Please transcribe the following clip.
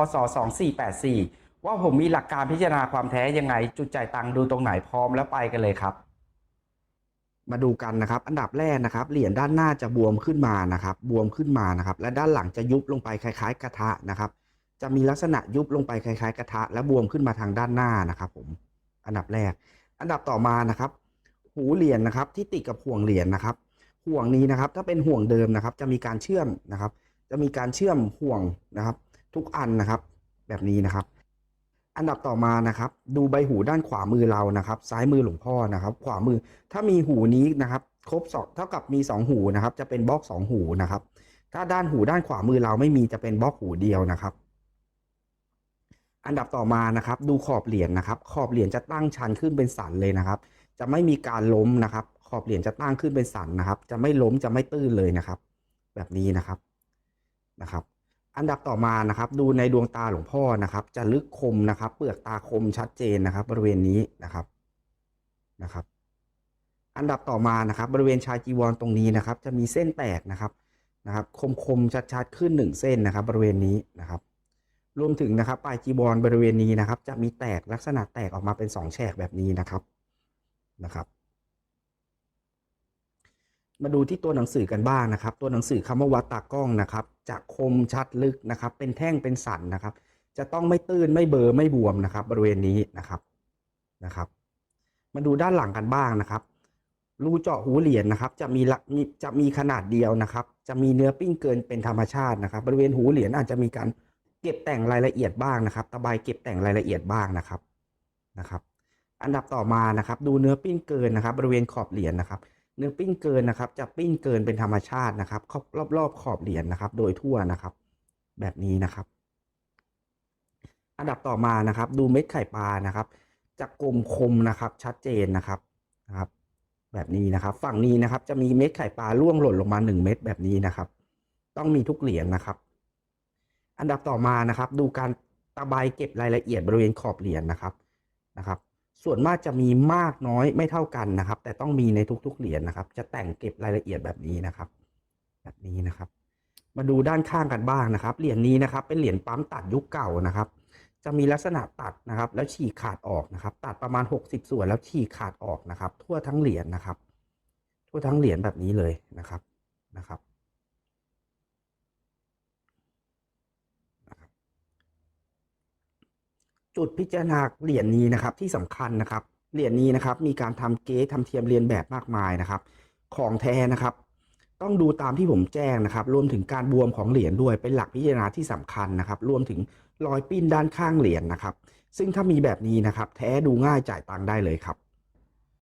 พศ2484 ว่าผมมีหลักการพิจารณาความแท้ยังไง จุดจ่ายตังค์ดูตรงไหนพร้อมแล้วไปกันเลยครับ มาดูกันนะครับ อันดับแรกนะครับ เหรียญด้านหน้าจะบวมขึ้นมานะครับ บวมขึ้นมานะครับ และด้านหลังจะยุบลงไปคล้าย ๆ กระทะนะครับ จะมีลักษณะยุบลงไปคล้ายๆ กระทะ และบวมขึ้นมาทางด้านหน้านะครับ ผม อันดับแรก อันดับต่อมานะครับ หูเหรียญนะครับ ที่ติดกับห่วงเหรียญนะครับ ห่วงนี้นะครับ ถ้าเป็นห่วงเดิมนะครับ จะมีการเชื่อมนะครับ จะมีการเชื่อมห่วงนะครับ ทุกอันนะครับ แบบนี้นะครับ อันดับต่อมานะครับ ดูใบหูด้านขวามือเรานะครับ ซ้ายมือหลวงพ่อนะครับ ขวามือถ้ามีหูนี้นะครับ ครบสองเท่ากับมีสองหูนะครับ จะเป็นบล็อกสองหูนะครับ ถ้าด้านหูด้านขวามือเราไม่มีจะเป็นบล็อกหูเดียวนะครับอันดับต่อมานะครับ ดูขอบเหรียญนะครับ ขอบเหรียญจะตั้งชันขึ้นเป็นสันเลยนะครับ จะไม่มีการล้มนะครับ ขอบเหรียญจะตั้งขึ้นเป็นสันนะครับ จะไม่ล้มจะไม่ตื้นเลยนะครับ แบบนี้นะครับนะครับ อันดับต่อมานะครับ ดูในดวงตาหลวงพ่อนะครับ จะลึกคมนะครับ เปลือกตาคมชัดเจนนะครับ บริเวณนี้นะครับนะครับ อันดับต่อมานะครับ บริเวณชายจีวรตรงนี้นะครับ จะมีเส้นแตกนะครับนะครับ คมคมๆชัดๆขึ้นหนึ่งเส้นนะครับ บริเวณนี้นะครับรวมถึงนะครับปลายจีวรบริเวณนี้นะครับ จะมีแตกลักษณะแตกออกมาเป็นสองแฉกแบบนี้นะครับนะครับ มาดูที่ตัวหนังสือกันบ้างนะครับ ตัวหนังสือคำว่าวัดตากล้องนะครับ จะคมชัดลึกนะครับ เป็นแท่งเป็นสันนะครับ จะต้องไม่ตื้นไม่เบอร์ไม่บวมนะครับ บริเวณนี้นะครับนะครับ มาดูด้านหลังกันบ้างนะครับรูเจาะหูเหรียญนะครับจะมีละมีจะมีขนาดเดียวนะครับ จะมีเนื้อปิ้งเกินเป็นธรรมชาตินะครับ บริเวณหูเหรียญอาจจะมีการเก็บแต่งรายละเอียดบ้างนะครับ ตะไบเก็บแต่งรายละเอียดบ้างนะครับนะครับ อันดับต่อมานะครับ ดูเนื้อปิ้นเกินนะครับ บริเวณขอบเหรียญนะครับ เนื้อปิ้นเกินนะครับ จะปิ้นเกินเป็นธรรมชาตินะครับรอบรอบรอบขอบเหรียญนะครับ โดยทั่วนะครับ แบบนี้นะครับ อันดับต่อมานะครับ ดูเม็ดไข่ปลานะครับ จะกลมคมนะครับ ชัดเจนนะครับนะครับ แบบนี้นะครับ ฝั่งนี้นะครับ จะมีเม็ดไข่ปลาร่วงหล่นลงมาหนึ่งเม็ดแบบนี้นะครับ ต้องมีทุกเหรียญนะครับ อันดับต่อมานะครับ ดูการตะไบเก็บรายละเอียดบริเวณขอบเหรียญนะครับนะครับ ส่วนมากจะมีมากน้อยไม่เท่ากันนะครับ แต่ต้องมีในทุกๆเหรียญนะครับ จะแต่งเก็บรายละเอียดแบบนี้นะครับ แบบนี้นะครับ มาดูด้านข้างกันบ้างนะครับ เหรียญนี้นะครับ เป็นเหรียญปั๊มตัดยุคเก่านะครับ จะมีลักษณะตัดนะครับ แล้วฉีกขาดออกนะครับ ตัดประมาณ 60 ส่วนแล้วฉีกขาดออกนะครับ ทั่วทั้งเหรียญนะครับ ทั่วทั้งเหรียญแบบนี้เลยนะครับนะครับ จุดพิจารณาเหรียญนี้นะครับที่สำคัญนะครับเหรียญนี้นะครับมีการทำเก๊ทำเทียมเรียนแบบมากมายนะครับ ของแท้นะครับ ต้องดูตามที่ผมแจ้งนะครับ รวมถึงการบวมของเหรียญด้วยเป็นหลักพิจารณาที่สำคัญนะครับ รวมถึงรอยปิ้นด้านข้างเหรียญนะครับ ซึ่งถ้ามีแบบนี้นะครับ แท้ดูง่ายจ่ายตังค์ได้เลยครับ